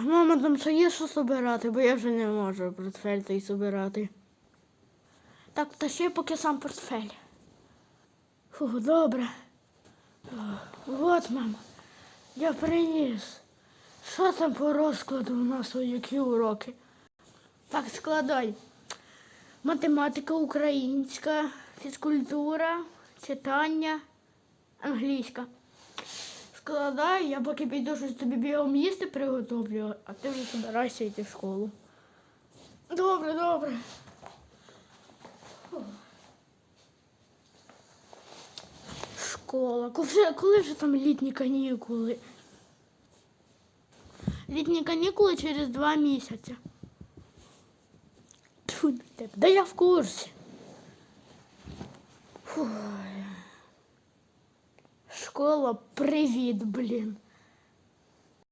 Мама, там ще є що собирати, бо я вже не можу портфель той собирати. Так, та ще поки сам портфель. Фу, добре. От, мама, я приніс. Що там по розкладу у нас які уроки? Так, складай. Математика українська, фізкультура, читання, англійська. Складай, я поки піду щось тобі бігом їсти приготовлю, а ти вже збирайся йти в школу. Добре, добре. Школа. Коли коли вже там літні канікули? Літні канікули через два місяці. Тьфу. Да я в курсі. Фу. Школа, привіт, блін.